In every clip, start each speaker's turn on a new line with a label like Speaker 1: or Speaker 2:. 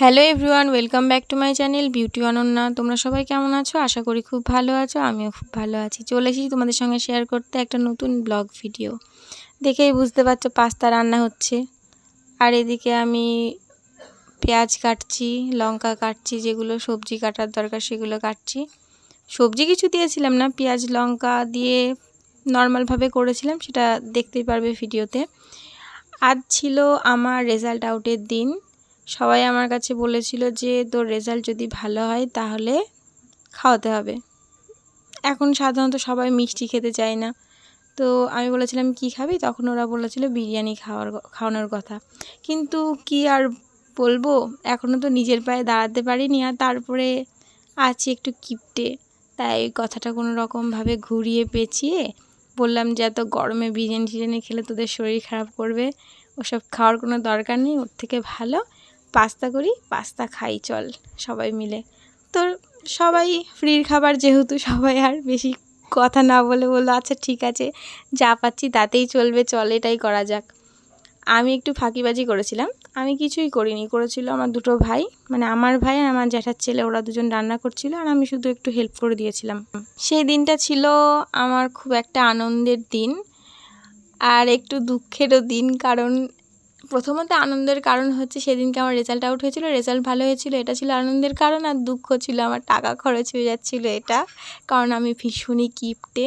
Speaker 1: Hello everyone welcome back to my channel beauty Ananya তোমরা সবাই কেমন আছো? আশা করি খুব ভালো আছো, আমিও খুব ভালো আছি। চলে এসেছি তোমাদের সঙ্গে শেয়ার করতে একটা নতুন ব্লগ ভিডিও দেখেই বুঝতে পারছ পাস্তা রান্না হচ্ছে। আর এদিকে আমি পেঁয়াজ কাটছি, লঙ্কা কাটছি, যেগুলো সবজি কাটার দরকার সেগুলো কাটছি। সবজি কিছু দিয়েছিলাম না, পেঁয়াজ, লঙ্কা দিয়ে নর্মালভাবে করেছিলাম, সেটা দেখতেই পারবে ভিডিওতে আজ ছিল আমার রেজাল্ট আউটের দিন। সবাই আমার কাছে বলেছিল যে, তোর রেজাল্ট যদি ভালো হয়, তাহলে খাওয়াতে হবে। এখন সাধারণত সবাই মিষ্টি খেতে চায় না। তো আমি বলেছিলাম, কি খাবি? তখন ওরা বলেছিল, বিরিয়ানি খাওয়ার খাওয়ানোর কথা। কিন্তু কি আর বলব? এখনও তো নিজের পায়ে দাঁড়াতে পারিনি আর তারপরে আছি একটু কিপটে। তাই কথাটা কোনো রকমভাবে ঘুরিয়ে পেঁচিয়ে বললাম যে, এত গরমে বিরিয়ানি টিরিয়ানি খেলে তোদের শরীর খারাপ করবে। ওসব খাওয়ার কোনো দরকার নেই, ওর থেকে ভালো। পাস্তা করি, পাস্তা খাই, চল সবাই মিলে। তো সবাই ফ্রির খাবার যেহেতু সবাই আর বেশি কথা না বলে বলল আচ্ছা ঠিক আছে, যা পাচ্ছি তাতেই চলবে, চল এটাই করা যাক। আমি একটু ফাঁকিবাজি করেছিলাম। আমি কিছুই করিনি, করেছিল আমার দুটো ভাই মানে আমার ভাই আর আমার জ্যাঠার ছেলে, ওরা দুজন রান্না করছিল আর আমি শুধু একটু হেল্প করে দিয়েছিলাম। সেই দিনটা ছিল আমার খুব একটা আনন্দের দিন আর একটু দুঃখেরও দিন, কারণ প্রথমত আনন্দের কারণ হচ্ছে সেদিনকে আমার রেজাল্ট আউট হয়েছিল রেজাল্ট ভালো হয়েছিল, এটা ছিল আনন্দের কারণ আর দুঃখ ছিল, আমার টাকা খরচ হয়ে যাচ্ছিল এটা, কারণ আমি ভীষণই কিপটে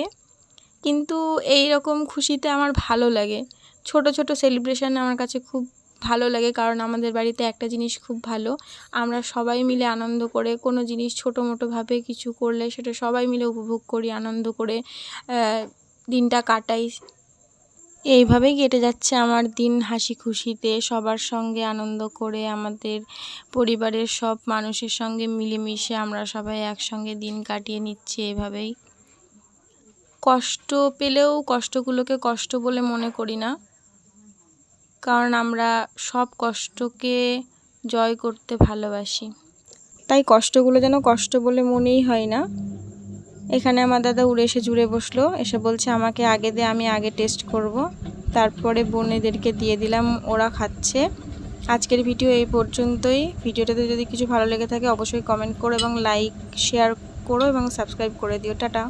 Speaker 1: কিন্তু এই রকম খুশিতে আমার ভালো লাগে। ছোট ছোট সেলিব্রেশন আমার কাছে খুব ভালো লাগে, কারণ আমাদের বাড়িতে একটা জিনিস খুব ভালো, আমরা সবাই মিলে আনন্দ করে, কোনো জিনিস ছোটো মোটোভাবে কিছু করলে সেটা সবাই মিলে উপভোগ করি, আনন্দ করে দিনটা কাটাই। এইভাবেই কেটে যাচ্ছে আমার দিন হাসি খুশিতে সবার সঙ্গে আনন্দ করে, আমাদের পরিবারের সব মানুষের সঙ্গে মিলেমিশে আমরা সবাই একসঙ্গে দিন কাটিয়ে নিচ্ছি এভাবেই। কষ্ট পেলেও কষ্টগুলোকে কষ্ট বলে মনে করি না। কারণ আমরা সব কষ্টকে জয় করতে ভালোবাসি। তাই কষ্টগুলো যেন কষ্ট বলে মনেই হয় না। এখানে আমার দাদা উড়ে এসে জুড়ে বসল, এসে বলছে, আমাকে আগে দে, আমি আগে টেস্ট করব। তারপরে বোনেদেরকে দিয়ে দিলাম, ওরা খাচ্ছে। আজকের ভিডিও এই পর্যন্তই। ভিডিওটাতে যদি কিছু ভালো লেগে থাকে, অবশ্যই কমেন্ট করো এবং লাইক শেয়ার করো এবং সাবস্ক্রাইব করে দিও। টাটা।